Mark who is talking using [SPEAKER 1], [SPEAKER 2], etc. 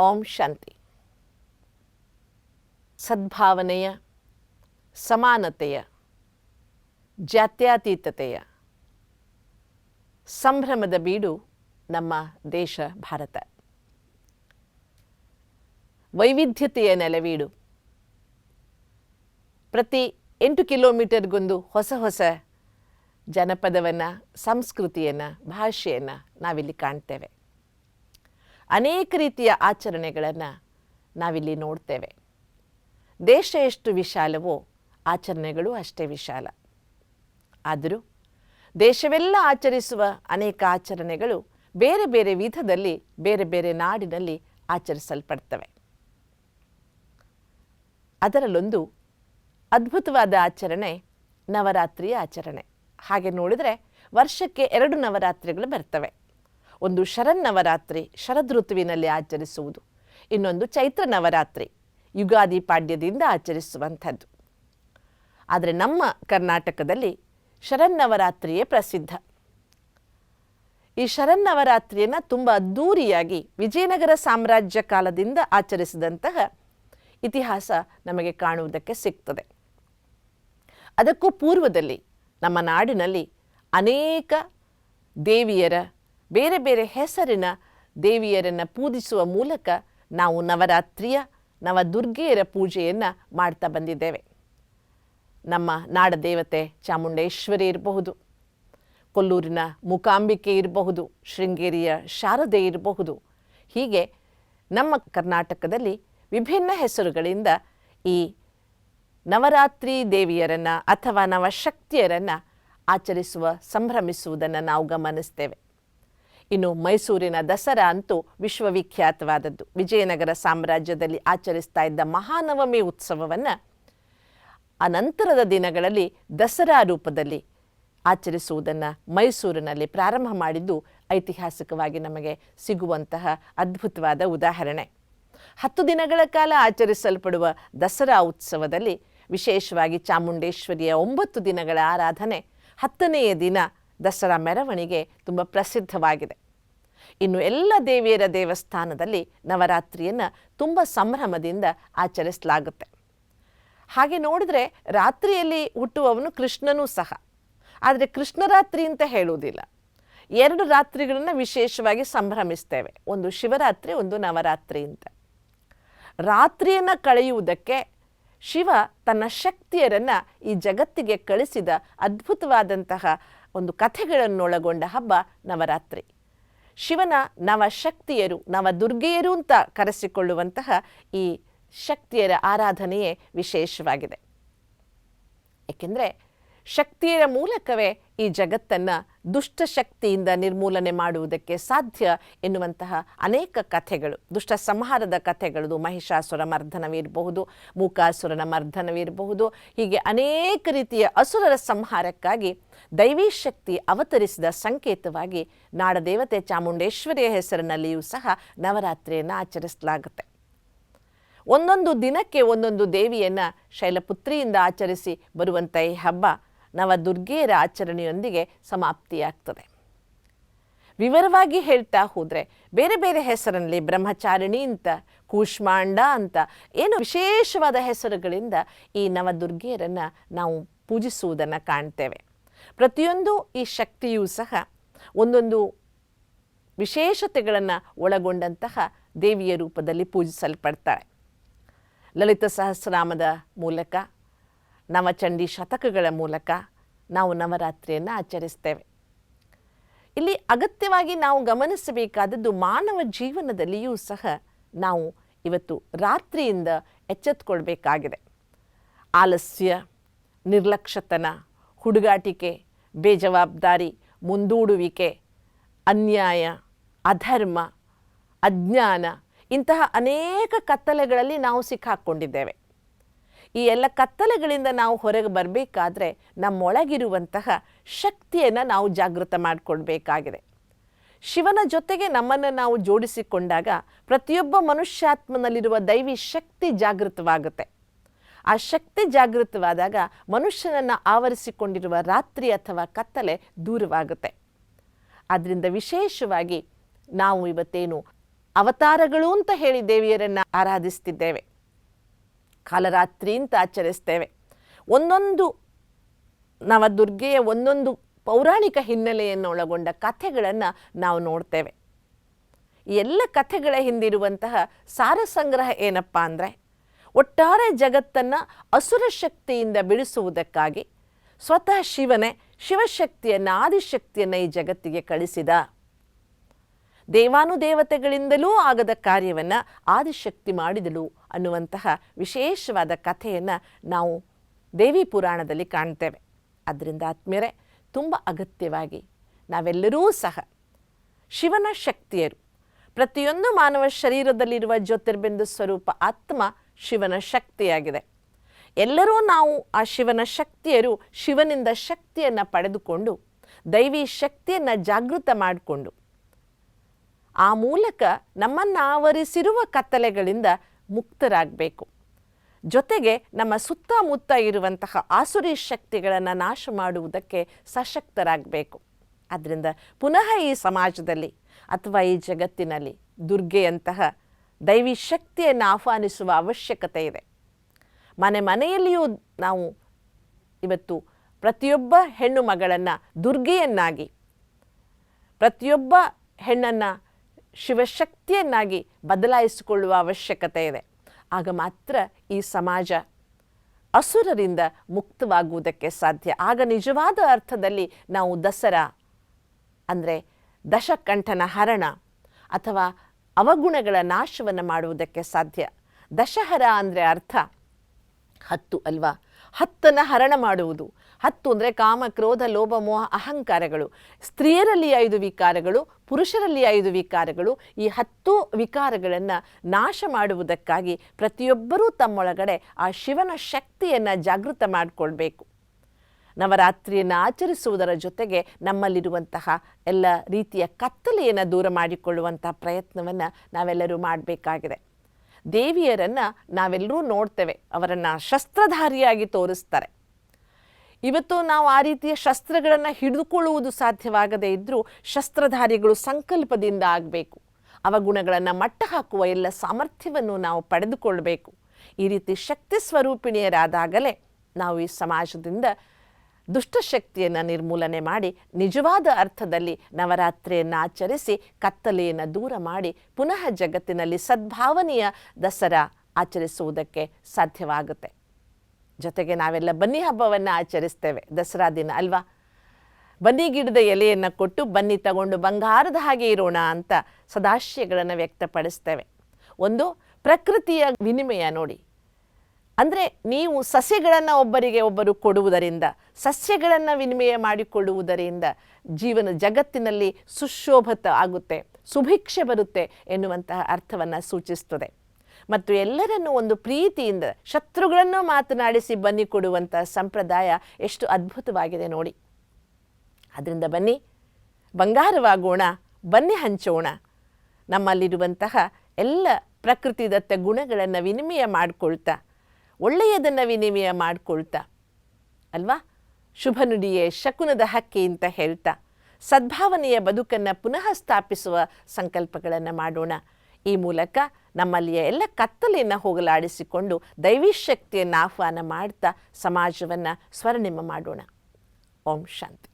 [SPEAKER 1] ಓಂ ಶಾಂತಿ. ಸದ್ಭಾವನೆಯ, ಸಮಾನತೆಯ, ಜಾತ್ಯತೀತತೆಯ, ಸಂಭ್ರಮದ ಬೀಡು ನಮ್ಮ ದೇಶ ಭಾರತ. ವೈವಿಧ್ಯತೆಯ ನೆಲವೀಡು. ಪ್ರತಿ ಎಂಟು ಕಿಲೋಮೀಟರ್ಗೊಂದು ಹೊಸ ಹೊಸ ಜನಪದವನ್ನು, ಸಂಸ್ಕೃತಿಯನ್ನು, ಭಾಷೆಯನ್ನು ನಾವಿಲ್ಲಿ ಕಾಣ್ತೇವೆ. ಅನೇಕ ರೀತಿಯ ಆಚರಣೆಗಳನ್ನು ನಾವಿಲ್ಲಿ ನೋಡ್ತೇವೆ. ದೇಶ ಎಷ್ಟು ವಿಶಾಲವೋ ಆಚರಣೆಗಳು ಅಷ್ಟೇ ವಿಶಾಲ. ಆದರೂ ದೇಶವೆಲ್ಲ ಆಚರಿಸುವ ಅನೇಕ ಆಚರಣೆಗಳು ಬೇರೆ ಬೇರೆ ವಿಧದಲ್ಲಿ, ಬೇರೆ ಬೇರೆ ನಾಡಿನಲ್ಲಿ ಆಚರಿಸಲ್ಪಡ್ತವೆ. ಅದರಲ್ಲೊಂದು ಅದ್ಭುತವಾದ ಆಚರಣೆ ನವರಾತ್ರಿಯ ಆಚರಣೆ. ಹಾಗೆ ನೋಡಿದರೆ ವರ್ಷಕ್ಕೆ ಎರಡು ನವರಾತ್ರಿಗಳು ಬರ್ತವೆ. ಒಂದು ಶರನ್ನವರಾತ್ರಿ ಶರದ್ ಋತುವಿನಲ್ಲಿ ಆಚರಿಸುವುದು. ಇನ್ನೊಂದು ಚೈತ್ರ ನವರಾತ್ರಿ ಯುಗಾದಿ ಪಾಡ್ಯದಿಂದ ಆಚರಿಸುವಂಥದ್ದು. ಆದರೆ ನಮ್ಮ ಕರ್ನಾಟಕದಲ್ಲಿ ಶರನ್ನವರಾತ್ರಿಯೇ ಪ್ರಸಿದ್ಧ. ಈ ಶರನ್ನವರಾತ್ರಿಯನ್ನು ತುಂಬ ಅದ್ದೂರಿಯಾಗಿ ವಿಜಯನಗರ ಸಾಮ್ರಾಜ್ಯ ಕಾಲದಿಂದ ಆಚರಿಸಿದಂತಹ ಇತಿಹಾಸ ನಮಗೆ ಕಾಣುವುದಕ್ಕೆ ಸಿಗ್ತದೆ. ಅದಕ್ಕೂ ಪೂರ್ವದಲ್ಲಿ ನಮ್ಮ ನಾಡಿನಲ್ಲಿ ಅನೇಕ ದೇವಿಯರ ಬೇರೆ ಬೇರೆ ಹೆಸರಿನ ದೇವಿಯರನ್ನು ಪೂಜಿಸುವ ಮೂಲಕ ನಾವು ನವರಾತ್ರಿಯ, ನವದುರ್ಗೆಯರ ಪೂಜೆಯನ್ನು ಮಾಡ್ತಾ ಬಂದಿದ್ದೇವೆ. ನಮ್ಮ ನಾಡದೇವತೆ ಚಾಮುಂಡೇಶ್ವರಿ ಇರಬಹುದು, ಕೊಲ್ಲೂರಿನ ಮೂಕಾಂಬಿಕೆ ಇರಬಹುದು, ಶೃಂಗೇರಿಯ ಶಾರದೆ ಇರಬಹುದು. ಹೀಗೆ ನಮ್ಮ ಕರ್ನಾಟಕದಲ್ಲಿ ವಿಭಿನ್ನ ಹೆಸರುಗಳಿಂದ ಈ ನವರಾತ್ರಿ ದೇವಿಯರನ್ನು ಅಥವಾ ನವಶಕ್ತಿಯರನ್ನು ಆಚರಿಸುವ, ಸಂಭ್ರಮಿಸುವುದನ್ನು ನಾವು ಗಮನಿಸ್ತೇವೆ. ಇನ್ನು ಮೈಸೂರಿನ ದಸರಾ ಅಂತೂ ವಿಶ್ವವಿಖ್ಯಾತವಾದದ್ದು. ವಿಜಯನಗರ ಸಾಮ್ರಾಜ್ಯದಲ್ಲಿ ಆಚರಿಸ್ತಾ ಇದ್ದ ಮಹಾನವಮಿ ಉತ್ಸವವನ್ನು ಅನಂತರದ ದಿನಗಳಲ್ಲಿ ದಸರಾ ರೂಪದಲ್ಲಿ ಆಚರಿಸುವುದನ್ನು ಮೈಸೂರಿನಲ್ಲಿ ಪ್ರಾರಂಭ ಮಾಡಿದ್ದು ಐತಿಹಾಸಿಕವಾಗಿ ನಮಗೆ ಸಿಗುವಂತಹ ಅದ್ಭುತವಾದ ಉದಾಹರಣೆ. ಹತ್ತು ದಿನಗಳ ಕಾಲ ಆಚರಿಸಲ್ಪಡುವ ದಸರಾ ಉತ್ಸವದಲ್ಲಿ ವಿಶೇಷವಾಗಿ ಚಾಮುಂಡೇಶ್ವರಿಯ ಒಂಬತ್ತು ದಿನಗಳ ಆರಾಧನೆ ಹತ್ತನೆಯ ದಿನ ದಸರಾ ಮೆರವಣಿಗೆ ತುಂಬ ಪ್ರಸಿದ್ಧವಾಗಿದೆ. ಇನ್ನು ಎಲ್ಲ ದೇವಿಯರ ದೇವಸ್ಥಾನದಲ್ಲಿ ನವರಾತ್ರಿಯನ್ನು ತುಂಬ ಸಂಭ್ರಮದಿಂದ ಆಚರಿಸಲಾಗುತ್ತೆ. ಹಾಗೆ ನೋಡಿದ್ರೆ ರಾತ್ರಿಯಲ್ಲಿ ಹುಟ್ಟುವವನು ಕೃಷ್ಣನೂ ಸಹ. ಆದರೆ ಕೃಷ್ಣರಾತ್ರಿ ಅಂತ ಹೇಳುವುದಿಲ್ಲ. ಎರಡು ರಾತ್ರಿಗಳನ್ನು ವಿಶೇಷವಾಗಿ ಸಂಭ್ರಮಿಸ್ತೇವೆ. ಒಂದು ಶಿವರಾತ್ರಿ, ಒಂದು ನವರಾತ್ರಿ ಅಂತ. ರಾತ್ರಿಯನ್ನು ಕಳೆಯುವುದಕ್ಕೆ ಶಿವ ತನ್ನ ಶಕ್ತಿಯರನ್ನು ಈ ಜಗತ್ತಿಗೆ ಕಳಿಸಿದ ಅದ್ಭುತವಾದಂತಹ ಒಂದು ಕಥೆಗಳನ್ನೊಳಗೊಂಡ ಹಬ್ಬ ನವರಾತ್ರಿ. ಶಿವನ ನವಶಕ್ತಿಯರು, ನವದುರ್ಗೆಯರು ಅಂತ ಕರೆಸಿಕೊಳ್ಳುವಂತಹ ಈ ಶಕ್ತಿಯರ ಆರಾಧನೆಯೇ ವಿಶೇಷವಾಗಿದೆ. ಏಕೆಂದರೆ ಶಕ್ತಿಯರ ಮೂಲಕವೇ ಈ ಜಗತ್ತನ್ನು ದುಷ್ಟಶಕ್ತಿಯಿಂದ ನಿರ್ಮೂಲನೆ ಮಾಡುವುದಕ್ಕೆ ಸಾಧ್ಯ ಎನ್ನುವಂತಹ ಅನೇಕ ಕಥೆಗಳು. ದುಷ್ಟ ಸಂಹಾರದ ಕಥೆಗಳು ಮಹಿಷಾಸುರ ಮರ್ಧನವಿರಬಹುದು ಮೂಕಾಸುರನ ಮರ್ಧನವಿರಬಹುದು ಹೀಗೆ ಅನೇಕ ರೀತಿಯ ಅಸುರರ ಸಂಹಾರಕ್ಕಾಗಿ ದೈವೀ ಶಕ್ತಿ ಅವತರಿಸಿದ ಸಂಕೇತವಾಗಿ ನಾಡದೇವತೆ ಚಾಮುಂಡೇಶ್ವರಿಯ ಹೆಸರಿನಲ್ಲಿಯೂ ಸಹ ನವರಾತ್ರಿಯನ್ನು ಆಚರಿಸಲಾಗುತ್ತೆ. ಒಂದೊಂದು ದಿನಕ್ಕೆ ಒಂದೊಂದು ದೇವಿಯನ್ನು ಶೈಲಪುತ್ರಿಯಿಂದ ಆಚರಿಸಿ ಬರುವಂಥ ಈ ಹಬ್ಬ ನವದುರ್ಗೆಯರ ಆಚರಣೆಯೊಂದಿಗೆ ಸಮಾಪ್ತಿಯಾಗ್ತದೆ. ವಿವರವಾಗಿ ಹೇಳ್ತಾ ಹೋದರೆ ಬೇರೆ ಬೇರೆ ಹೆಸರಿನಲ್ಲಿ ಬ್ರಹ್ಮಚಾರಿಣಿ ಅಂತ, ಕೂಷ್ಮಾಂಡ ಅಂತ, ಏನು ವಿಶೇಷವಾದ ಹೆಸರುಗಳಿಂದ ಈ ನವದುರ್ಗೆಯರನ್ನು ನಾವು ಪೂಜಿಸುವುದನ್ನು ಕಾಣ್ತೇವೆ. ಪ್ರತಿಯೊಂದು ಈ ಶಕ್ತಿಯೂ ಸಹ ಒಂದೊಂದು ವಿಶೇಷತೆಗಳನ್ನು ಒಳಗೊಂಡಂತಹ ದೇವಿಯ ರೂಪದಲ್ಲಿ ಪೂಜಿಸಲ್ಪಡ್ತಾಳೆ ಲಲಿತ ಸಹಸ್ರನಾಮದ ಮೂಲಕ ನವಚಂಡಿ ಶತಕಗಳ ಮೂಲಕ ನಾವು ನವರಾತ್ರಿಯನ್ನು ಆಚರಿಸ್ತೇವೆ. ಇಲ್ಲಿ ಅಗತ್ಯವಾಗಿ ನಾವು ಗಮನಿಸಬೇಕಾದದ್ದು ಮಾನವ ಜೀವನದಲ್ಲಿಯೂ ಸಹ ನಾವು ಇವತ್ತು ರಾತ್ರಿಯಿಂದ ಎಚ್ಚೆತ್ಕೊಳ್ಬೇಕಾಗಿದೆ. ಆಲಸ್ಯ, ನಿರ್ಲಕ್ಷ್ಯತನ, ಹುಡುಗಾಟಿಕೆ, ಬೇಜವಾಬ್ದಾರಿ, ಮುಂದೂಡುವಿಕೆ, ಅನ್ಯಾಯ, ಅಧರ್ಮ, ಅಜ್ಞಾನ ಇಂತಹ ಅನೇಕ ಕತ್ತಲೆಗಳಲ್ಲಿ ನಾವು ಸಿಕ್ಕಾಕ್ಕೊಂಡಿದ್ದೇವೆ ಈ ಎಲ್ಲ ಕತ್ತಲೆಗಳಿಂದ ನಾವು ಹೊರಗೆ ಬರಬೇಕಾದ್ರೆ ನಮ್ಮೊಳಗಿರುವಂತಹ ಶಕ್ತಿಯನ್ನು ನಾವು ಜಾಗೃತ ಮಾಡಿಕೊಳ್ಬೇಕಾಗಿದೆ. ಶಿವನ ಜೊತೆಗೆ ನಮ್ಮನ್ನು ನಾವು ಜೋಡಿಸಿಕೊಂಡಾಗ ಪ್ರತಿಯೊಬ್ಬ ಮನುಷ್ಯಾತ್ಮನಲ್ಲಿರುವ ದೈವಿ ಶಕ್ತಿ ಜಾಗೃತವಾಗುತ್ತೆ. ಆ ಶಕ್ತಿ ಜಾಗೃತವಾದಾಗ ಮನುಷ್ಯನನ್ನು ಆವರಿಸಿಕೊಂಡಿರುವ ರಾತ್ರಿ ಅಥವಾ ಕತ್ತಲೆ ದೂರವಾಗುತ್ತೆ. ಆದ್ದರಿಂದ ವಿಶೇಷವಾಗಿ ನಾವು ಇವತ್ತೇನು ಅವತಾರಗಳು ಅಂತ ಹೇಳಿ ದೇವಿಯರನ್ನು ಆರಾಧಿಸ್ತಿದ್ದೇವೆ. ಕಾಲರಾತ್ರಿ ಅಂತ ಆಚರಿಸ್ತೇವೆ. ಒಂದೊಂದು ನವದುರ್ಗೆಯ ಒಂದೊಂದು ಪೌರಾಣಿಕ ಹಿನ್ನೆಲೆಯನ್ನು ಒಳಗೊಂಡ ಕಥೆಗಳನ್ನು ನಾವು ನೋಡ್ತೇವೆ. ಎಲ್ಲ ಕಥೆಗಳ ಹಿಂದಿರುವಂತಹ ಸಾರ ಸಂಗ್ರಹ ಏನಪ್ಪ ಅಂದರೆ, ಒಟ್ಟಾರೆ ಜಗತ್ತನ್ನು ಅಸುರ ಶಕ್ತಿಯಿಂದ ಬಿಡಿಸುವುದಕ್ಕಾಗಿ ಸ್ವತಃ ಶಿವನೇ ಶಿವಶಕ್ತಿಯನ್ನು, ಆದಿಶಕ್ತಿಯನ್ನು ಈ ಜಗತ್ತಿಗೆ ಕಳಿಸಿದ. ದೇವಾನುದೇವತೆಗಳಿಂದಲೂ ಆಗದ ಕಾರ್ಯವನ್ನು ಆದಿಶಕ್ತಿ ಮಾಡಿದಳು. ಅನ್ನುವಂತಹ ವಿಶೇಷವಾದ ಕಥೆಯನ್ನು ನಾವು ದೇವಿ ಪುರಾಣದಲ್ಲಿ ಕಾಣ್ತೇವೆ. ಅದರಿಂದ ಆತ್ಮೀಯರೇ, ತುಂಬ ಅಗತ್ಯವಾಗಿ ನಾವೆಲ್ಲರೂ ಸಹ ಶಿವನ ಶಕ್ತಿಯರು. ಪ್ರತಿಯೊಂದು ಮಾನವ ಶರೀರದಲ್ಲಿರುವ ಜ್ಯೋತಿರ್ಬಿಂದು ಸ್ವರೂಪ ಆತ್ಮ ಶಿವನ ಶಕ್ತಿಯಾಗಿದೆ. ಎಲ್ಲರೂ ನಾವು ಆ ಶಿವನ ಶಕ್ತಿಯರು, ಶಿವನಿಂದ ಶಕ್ತಿಯನ್ನು ಪಡೆದುಕೊಂಡು, ದೈವಿ ಶಕ್ತಿಯನ್ನು ಜಾಗೃತ ಮಾಡಿಕೊಂಡು, ಆ ಮೂಲಕ ನಮ್ಮನ್ನು ಆವರಿಸಿರುವ ಕತ್ತಲೆಗಳಿಂದ ಮುಕ್ತರಾಗಬೇಕು. ಜೊತೆಗೆ ನಮ್ಮ ಸುತ್ತಮುತ್ತ ಇರುವಂತಹ ಆಸುರಿ ಶಕ್ತಿಗಳನ್ನು ನಾಶ ಮಾಡುವುದಕ್ಕೆ ಸಶಕ್ತರಾಗಬೇಕು. ಆದ್ದರಿಂದ ಪುನಃ ಈ ಸಮಾಜದಲ್ಲಿ ಅಥವಾ ಈ ಜಗತ್ತಿನಲ್ಲಿ ದುರ್ಗೆಯಂತಹ ದೈವಿ ಶಕ್ತಿಯನ್ನು ಆಹ್ವಾನಿಸುವ ಅವಶ್ಯಕತೆ ಇದೆ. ಮನೆ ಮನೆಯಲ್ಲಿಯೂ ನಾವು ಇವತ್ತು ಪ್ರತಿಯೊಬ್ಬ ಹೆಣ್ಣು ಮಗಳನ್ನು ದುರ್ಗೆಯನ್ನಾಗಿ, ಪ್ರತಿಯೊಬ್ಬ ಹೆಣ್ಣನ್ನು ಶಿವಶಕ್ತಿಯನ್ನಾಗಿ ಬದಲಾಯಿಸಿಕೊಳ್ಳುವ ಅವಶ್ಯಕತೆ ಇದೆ. ಆಗ ಮಾತ್ರ ಈ ಸಮಾಜ ಅಸುರರಿಂದ ಮುಕ್ತವಾಗುವುದಕ್ಕೆ ಸಾಧ್ಯ. ಆಗ ನಿಜವಾದ ಅರ್ಥದಲ್ಲಿ ನಾವು ದಸರಾ, ಅಂದರೆ ದಶಕಂಠನ ಹರಣ ಅಥವಾ ಅವಗುಣಗಳ ನಾಶವನ್ನು ಮಾಡುವುದಕ್ಕೆ ಸಾಧ್ಯ. ದಶಹರ ಅಂದರೆ ಅರ್ಥ ಹತ್ತು ಅಲ್ವಾ? ಹತ್ತನ್ನು ಹರಣ ಮಾಡುವುದು. ಹತ್ತು ಅಂದರೆ ಕಾಮ, ಕ್ರೋಧ, ಲೋಭ, ಮೋಹ, ಅಹಂಕಾರಗಳು. ಸ್ತ್ರೀಯರಲ್ಲಿ ಐದು ವಿಕಾರಗಳು, ಪುರುಷರಲ್ಲಿ ಐದು ವಿಕಾರಗಳು. ಈ ಹತ್ತು ವಿಕಾರಗಳನ್ನು ನಾಶ ಮಾಡುವುದಕ್ಕಾಗಿ ಪ್ರತಿಯೊಬ್ಬರೂ ತಮ್ಮೊಳಗಡೆ ಆ ಶಿವನ ಶಕ್ತಿಯನ್ನು ಜಾಗೃತ ಮಾಡಿಕೊಳ್ಬೇಕು. ನವರಾತ್ರಿಯನ್ನು ಆಚರಿಸುವುದರ ಜೊತೆಗೆ ನಮ್ಮಲ್ಲಿರುವಂತಹ ಎಲ್ಲ ರೀತಿಯ ಕತ್ತಲೆಯನ್ನು ದೂರ ಮಾಡಿಕೊಳ್ಳುವಂತಹ ಪ್ರಯತ್ನವನ್ನು ನಾವೆಲ್ಲರೂ ಮಾಡಬೇಕಾಗಿದೆ. ದೇವಿಯರನ್ನು ನಾವೆಲ್ಲರೂ ನೋಡ್ತೇವೆ. ಅವರನ್ನು ಶಸ್ತ್ರಧಾರಿಯಾಗಿ ತೋರಿಸ್ತಾರೆ. ಇವತ್ತು ನಾವು ಆ ರೀತಿಯ ಶಸ್ತ್ರಗಳನ್ನು ಹಿಡಿದುಕೊಳ್ಳುವುದು ಸಾಧ್ಯವಾಗದೇ ಇದ್ದರೂ ಶಸ್ತ್ರಧಾರಿಗಳು ಸಂಕಲ್ಪದಿಂದ ಆಗಬೇಕು. ಅವಗುಣಗಳನ್ನು ಮಟ್ಟ ಹಾಕುವ ಎಲ್ಲ ಸಾಮರ್ಥ್ಯವನ್ನು ನಾವು ಪಡೆದುಕೊಳ್ಳಬೇಕು ಈ ರೀತಿ ಶಕ್ತಿ ಸ್ವರೂಪಿಣಿಯರಾದಾಗಲೇ ನಾವು ಈ ಸಮಾಜದಿಂದ ದುಷ್ಟಶಕ್ತಿಯನ್ನು ನಿರ್ಮೂಲನೆ ಮಾಡಿ ನಿಜವಾದ ಅರ್ಥದಲ್ಲಿ ನವರಾತ್ರಿಯನ್ನು ಆಚರಿಸಿ ಕತ್ತಲೆಯನ್ನು ದೂರ ಮಾಡಿ ಪುನಃ ಜಗತ್ತಿನಲ್ಲಿ ಸದ್ಭಾವನೆಯ ದಸರಾ ಆಚರಿಸುವುದಕ್ಕೆ ಸಾಧ್ಯವಾಗುತ್ತೆ. ಜೊತೆಗೆ ನಾವೆಲ್ಲ ಬನ್ನಿ ಹಬ್ಬವನ್ನು ಆಚರಿಸ್ತೇವೆ. ದಸರಾ ದಿನ ಅಲ್ವಾ? ಬನ್ನಿ ಗಿಡದ ಎಲೆಯನ್ನು ಕೊಟ್ಟು ಬನ್ನಿ ತಗೊಂಡು ಬಂಗಾರದ ಹಾಗೆ ಇರೋಣ ಅಂತ ಸದಾಶಯಗಳನ್ನು ವ್ಯಕ್ತಪಡಿಸ್ತೇವೆ. ಒಂದು, ಪ್ರಕೃತಿಯ ವಿನಿಮಯ ನೋಡಿ. ಅಂದರೆ ನೀವು ಸಸ್ಯಗಳನ್ನು ಒಬ್ಬರಿಗೆ ಒಬ್ಬರು ಕೊಡುವುದರಿಂದ, ಸಸ್ಯಗಳನ್ನು ವಿನಿಮಯ ಮಾಡಿಕೊಳ್ಳುವುದರಿಂದ ಜೀವನ ಜಗತ್ತಿನಲ್ಲಿ ಸುಶೋಭತ ಆಗುತ್ತೆ, ಸುಭಿಕ್ಷೆ ಬರುತ್ತೆ ಎನ್ನುವಂತಹ ಅರ್ಥವನ್ನು ಸೂಚಿಸ್ತದೆ. ಮತ್ತು ಎಲ್ಲರನ್ನೂ ಒಂದು ಪ್ರೀತಿಯಿಂದ ಶತ್ರುಗಳನ್ನು ಮಾತನಾಡಿಸಿ ಬನ್ನಿ ಕೊಡುವಂಥ ಸಂಪ್ರದಾಯ ಎಷ್ಟು ಅದ್ಭುತವಾಗಿದೆ ನೋಡಿ. ಅದರಿಂದ ಬನ್ನಿ, ಬಂಗಾರವಾಗೋಣ, ಬನ್ನಿ ಹಂಚೋಣ. ನಮ್ಮಲ್ಲಿರುವಂತಹ ಎಲ್ಲ ಪ್ರಕೃತಿದತ್ತ ಗುಣಗಳನ್ನು ವಿನಿಮಯ ಮಾಡಿಕೊಳ್ತಾ, ಒಳ್ಳೆಯದನ್ನು ವಿನಿಮಯ ಮಾಡಿಕೊಳ್ತಾ, ಅಲ್ವಾ? ಶುಭ ನುಡಿಯೇ ಶಕುನದ ಹಕ್ಕಿ ಅಂತ ಹೇಳ್ತಾ, ಸದ್ಭಾವನೆಯ ಬದುಕನ್ನು ಪುನಃ ಸ್ಥಾಪಿಸುವ ಸಂಕಲ್ಪಗಳನ್ನು ಮಾಡೋಣ. ಈ ಮೂಲಕ ನಮ್ಮಲ್ಲಿಯ ಎಲ್ಲ ಕತ್ತಲೆಯನ್ನು ಹೋಗಲಾಡಿಸಿಕೊಂಡು ದೈವಿ ಶಕ್ತಿಯನ್ನು ಆಹ್ವಾನ ಮಾಡ್ತಾ ಸಮಾಜವನ್ನು ಸ್ವರ್ಣಿಮ ಮಾಡೋಣ. ಓಂ ಶಾಂತಿ.